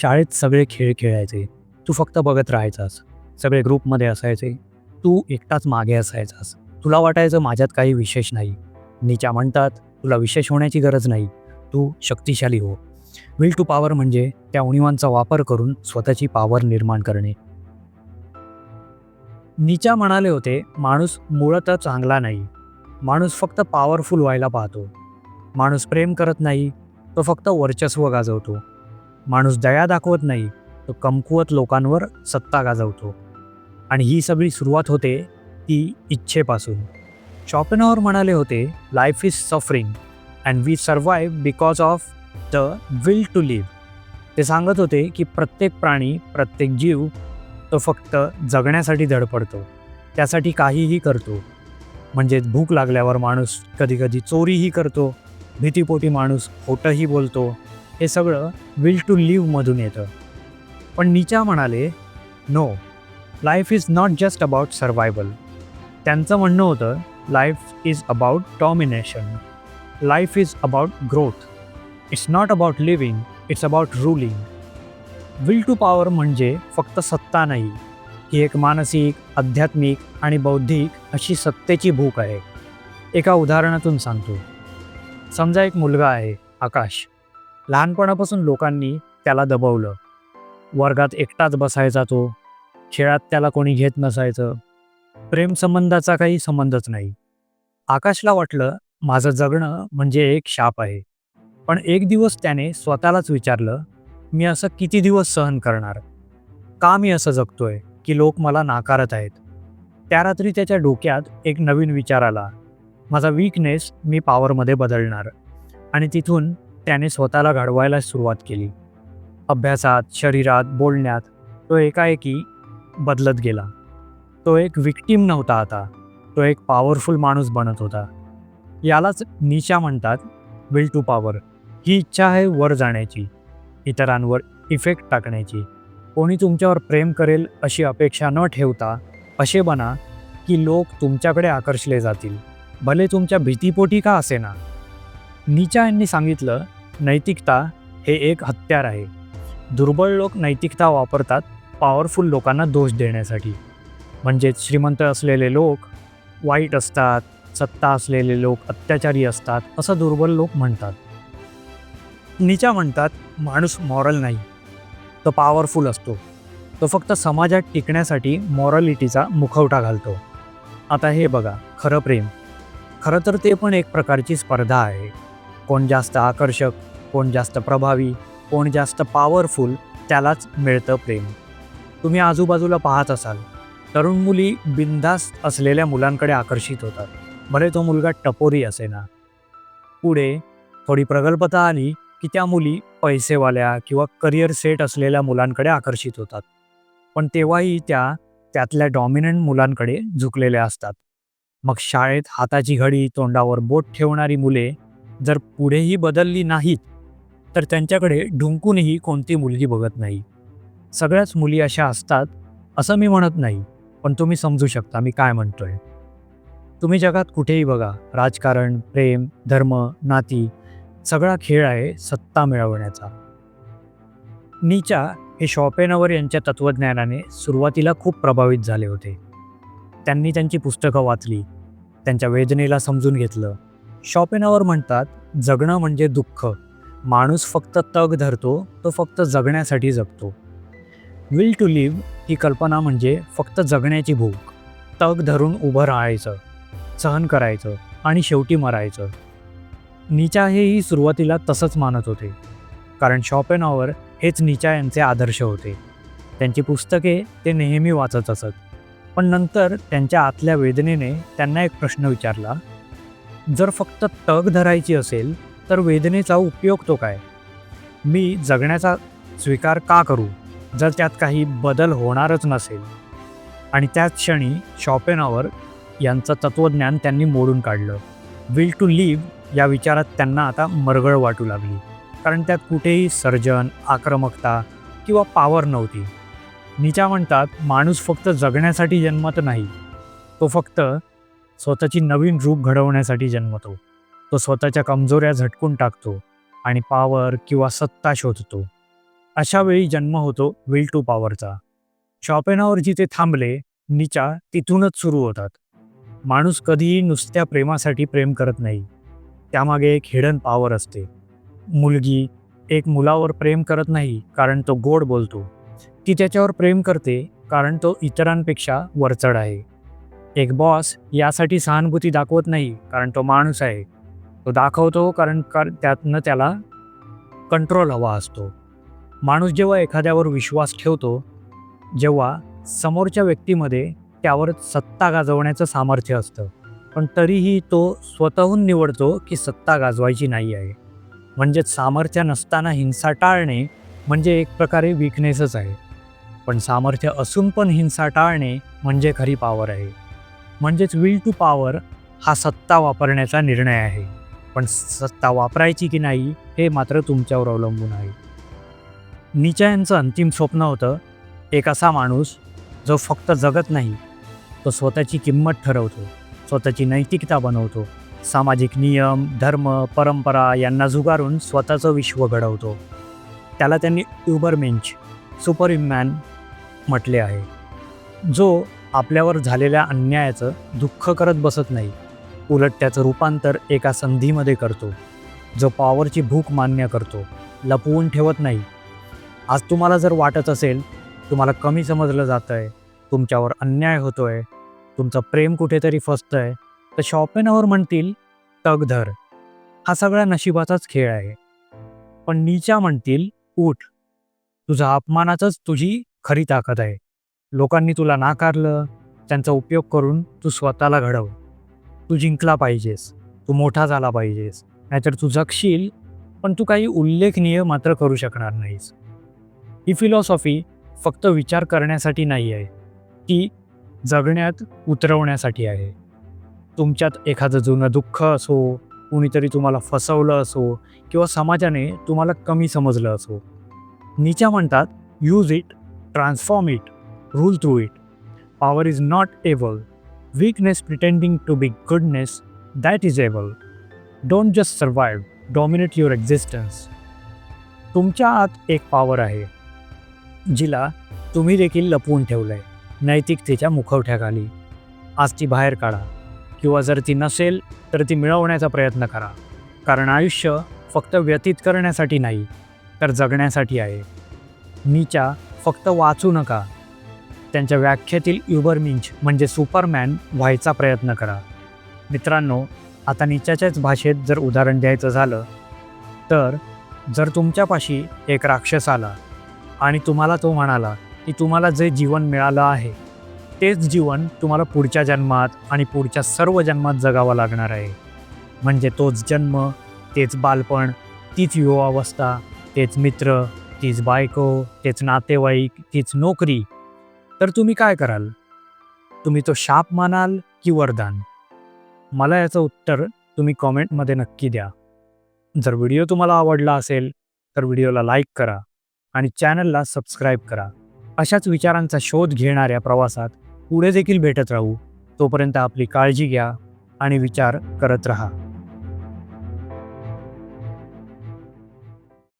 शाळेत सगळे खेळ खेळायचे. तू फक्त बघत राहायचास. सगळे ग्रुपमध्ये असायचे. तू एकटाच मागे असायचास. तुला वाटायचं माझ्यात काही विशेष नाही. नीच्या म्हणतात तुला विशेष होण्याची गरज नाही. तू शक्तिशाली हो. विल टू पॉवर म्हणजे त्या उणीवांचा वापर करून स्वतःची पॉवर निर्माण करणे. नीचा म्हणाले होते माणूस मुळतः चांगला नाही. माणूस फक्त पॉवरफुल व्हायला पाहतो. माणूस प्रेम करत नाही. तो फक्त वर्चस्व गाजवतो. माणूस दया दाखवत नाही तो कमकुवत लोकांवर सत्ता गाजवतो. आणि ही सगळी सुरुवात होते ती इच्छेपासून. शॉपनॉवर म्हणाले होते life is suffering and we survive because of the will to live ते सांगत होते की प्रत्येक प्राणी प्रत्येक जीव तो फक्त जगण्यासाठी धडपडतो. त्यासाठी काहीही करतो. म्हणजेच भूक लागल्यावर माणूस कधीकधी चोरीही करतो. भीतीपोटी माणूस खोटंही बोलतो. हे सगळं विल टू लिव्हमधून येतं. पण नीचा म्हणाले no life is not just about survival त्यांचं म्हणणं होतं life is about domination life is about growth it's not about living it's about ruling will to power म्हणजे फक्त सत्ता नाही. ही एक मानसिक आध्यात्मिक आणि बौद्धिक अशी सत्तेची भूक आहे. एका उदाहरणातून सांगतो. समजा एक मुलगा आहे आकाश. लहानपणापासून लोकांनी त्याला दबवलं. वर्गात एकटाच बसायचा तो. खेळात त्याला कोणी घेत नसायचं. प्रेमसंबंधाचा काही संबंधच नाही. आकाशला वाटलं माझं जगणं म्हणजे एक शाप आहे. पण एक दिवस त्याने स्वतःलाच विचारलं मी असं किती दिवस सहन करणार? का मी असं जगतोय की लोक मला नाकारत आहेत? त्या रात्री त्याच्या डोक्यात एक नवीन विचार आला. माझा वीकनेस मी पॉवरमध्ये बदलणार. आणि तिथून त्याने स्वतःला घडवायला सुरुवात केली. अभ्यासात शरीरात बोलण्यात तो एकाएकी बदलत गेला. तो एक विक्टीम नव्हता आता. तो एक पॉवरफुल माणूस बनत होता. यालाच निशा म्हणतात विल टू पॉवर ही इच्छा आहे वर जाण्याची इतरांवर इफेक्ट टाकण्याची. कोणी तुमच्यावर प्रेम करेल अशी अपेक्षा न ठेवता असे बना की लोक तुमच्याकडे आकर्षले जातील. भले तुमच्या भीतीपोटी का असेना. नीचा यांनी सांगितलं नैतिकता हे एक हत्यार आहे. दुर्बळ लोक नैतिकता वापरतात पॉवरफुल लोकांना दोष देण्यासाठी. म्हणजेच श्रीमंत असलेले लोक वाईट असतात सत्ता असलेले लोक अत्याचारी असतात असं दुर्बल लोक म्हणतात. नीचा म्हणतात माणूस मॉरल नाही तो पॉवरफुल असतो. तो फक्त समाजात टिकण्यासाठी मॉरलिटीचा मुखवटा घालतो. आता हे बघा खरं प्रेम. खरं तर ते पण एक प्रकारची स्पर्धा आहे. कोण जास्त आकर्षक कोण जास्त प्रभावी कोण जास्त पॉवरफुल त्यालाच मिळतं प्रेम. तुम्ही आजूबाजूला पाहत असाल. तरुण मुली बिनधास्त असलेल्या मुलांकडे आकर्षित होतात. भले तो मुलगा टपोरी असे ना पुढे थोडी प्रगल्भता आली की त्या मुली पैसेवाल्या किंवा करिअर सेट असलेल्या मुलांकडे आकर्षित होतात. पण तेव्हाही त्या त्यातल्या डॉमिनंट मुलांकडे झुकलेल्या असतात. मग शाळेत हाताची घडी तोंडावर बोट ठेवणारी मुले जर पुढेही बदलली नाहीत तर त्यांच्याकडे ढुंकूनही कोणती मुलगी बघत नाही. सगळ्याच मुली अशा असतात असं मी म्हणत नाही पण तुम्ही समजू शकता मी काय म्हणतोय. तुम्ही जगात कुठेही बघा राजकारण प्रेम धर्म नाती सगळा खेळ आहे सत्ता मिळवण्याचा. नीचा हे शॉपेनवर यांच्या तत्त्वज्ञानाने सुरुवातीला खूप प्रभावित झाले होते. त्यांनी त्यांची पुस्तकं वाचली त्यांच्या वेदनेला समजून घेतलं. शॉपेनवर म्हणतात जगणं म्हणजे दुःख. माणूस फक्त तग धरतो तो फक्त जगण्यासाठी जगतो. विल टू लिव्ह ही कल्पना म्हणजे फक्त जगण्याची भूक. तग धरून उभं राहायचं सहन करायचं आणि शेवटी मरायचं. नीचा हेही सुरुवातीला तसंच मानत होते. कारण शॉपेनॉवर हेच नीचा यांचे आदर्श होते. त्यांची पुस्तके ते नेहमी वाचत असत. पण नंतर त्यांच्या आतल्या वेदनेने त्यांना एक प्रश्न विचारला. जर फक्त तग धरायची असेल तर वेदनेचा उपयोग तो काय? मी जगण्याचा स्वीकार का करू जर त्यात काही बदल होणारच नसेल? आणि त्याच क्षणी शॉपेनॉवर यांचं तत्त्वज्ञान त्यांनी मोडून काढलं. विल टू लिव्ह या विचारात त्यांना आता मरगळ वाटू लागली. कारण त्यात कुठेही सर्जन आक्रमकता किंवा पावर नव्हती. निचा म्हणतात माणूस फक्त जगण्यासाठी जन्मत नाही. तो फक्त स्वतःची नवीन रूप घडवण्यासाठी जन्मतो. तो स्वतःच्या कमजोऱ्या झटकून टाकतो आणि पावर किंवा सत्ता शोधतो. अशा वेळी जन्म होतो विल टू पॉवरचा शॉपेनावर जिथे थांबले निचा तिथूनच सुरू होतात. माणूस कधीही नुसत्या प्रेमासाठी प्रेम करत नाही. त्यामागे एक हिडन पॉवर असते. मुलगी एक मुलावर प्रेम करत नाही कारण तो गोड बोलतो. ती त्याच्यावर प्रेम करते कारण तो इतरांपेक्षा वरचढ आहे. एक बॉस यासाठी सहानुभूती दाखवत नाही कारण तो माणूस आहे. तो दाखवतो कारण कार त्यातनं त्याला कंट्रोल हवा असतो. माणूस जेव्हा एखाद्यावर विश्वास ठेवतो जेव्हा समोरच्या व्यक्तीमध्ये त्यावर सत्ता गाजवण्याचं सामर्थ्य असतं. पण तरीही तो स्वतःहून निवडतो की सत्ता गाजवायची नाही आहे. म्हणजेच सामर्थ्य नसताना हिंसा टाळणे म्हणजे एक प्रकारे विकनेसच आहे. पण सामर्थ्य असून पण हिंसा टाळणे म्हणजे खरी पॉवर आहे. म्हणजेच विल टू पॉवर हा सत्ता वापरण्याचा निर्णय आहे. पण सत्ता वापरायची की नाही हे मात्र तुमच्यावर अवलंबून आहे. निचा यांचं अंतिम स्वप्न होतं एक असा माणूस जो फक्त जगत नाही तो स्वतःची किंमत ठरवतो स्वतःची नैतिकता बनवतो सामाजिक नियम धर्म परंपरा यांना जुगारून स्वतःचं विश्व घडवतो. त्याला त्यांनी युबरमेंच सुपर इमॅन म्हटले आहे. जो आपल्यावर झालेल्या अन्यायाचं दुःख करत बसत नाही उलट त्याचं रूपांतर एका संधीमध्ये करतो. जो पॉवरची भूक मान्य करतो. लपवून ठेवत नाही. आज तुम्हाला जर वाटत असेल तुम्हाला कमी समजलं जातं आहे तुमच्यावर अन्याय होतो आहे तुमचं प्रेम कुठेतरी फसतं आहे तर शॉपेनावर म्हणतील तग धर. हा सगळा नशिबाचाच खेळ आहे. पण नीचा म्हणतील उठ. तुझा अपमानाचंच तुझी खरी ताकद आहे. लोकांनी तुला नाकारलं त्यांचा उपयोग करून तू स्वतःला घडव. तू जिंकला पाहिजेस तू मोठा झाला पाहिजेस नाहीतर तू जगशील पण तू काही उल्लेखनीय मात्र करू शकणार नाहीस. ही फिलॉसॉफी फक्त विचार करण्यासाठी नाही आहे ती जगण्यात उतरवण्यासाठी आहे. तुमच्यात एखादं जुनं दुःख असो कुणीतरी तुम्हाला फसवलं असो किंवा समाजाने तुम्हाला कमी समजलं असो. नीचा म्हणतात use it transform it rule through it power is not able weakness pretending to be goodness that is evil. don't just survive dominate your existence. तुमच्या आत एक पॉवर आहे जिला तुम्ही देखील लपवून ठेवलंय नैतिकतेच्या मुखवठ्याखाली आज ती बाहेर काढा किंवा जर ती नसेल तर ती मिळवण्याचा प्रयत्न करा. कारण आयुष्य फक्त व्यतीत करण्यासाठी नाही तर जगण्यासाठी आहे. नीचा फक्त वाचू नका. त्यांच्या व्याख्येतील युबरमिंच म्हणजे सुपरमॅन व्हायचा प्रयत्न करा. मित्रांनो आता निच्याच्याच भाषेत जर उदाहरण द्यायचं झालं तर जर तुमच्यापाशी एक राक्षस आला आणि तुम्हाला तो म्हणाला की तुम्हाला जे जीवन मिळालं आहे तेच जीवन तुम्हाला पुढच्या जन्मात आणि पुढच्या सर्व जन्मात जगावं लागणार आहे. म्हणजे तोच जन्म तेच बालपण तीच युवावस्था तेच मित्र तीच बायको तेच नातेवाईक तीच नोकरी तर तुम्ही काय कराल? तुम्ही तो शाप मानाल की वरदान? मला याचं उत्तर तुम्ही कॉमेंटमध्ये नक्की द्या. जर व्हिडिओ तुम्हाला आवडला असेल तर व्हिडिओला लाईक करा आणि चॅनलला सबस्क्राईब करा. अशाच विचारांचा शोध घेणाऱ्या प्रवासात पुढे देखील भेटत राहू. तोपर्यंत आपली काळजी घ्या आणि विचार करत राहा.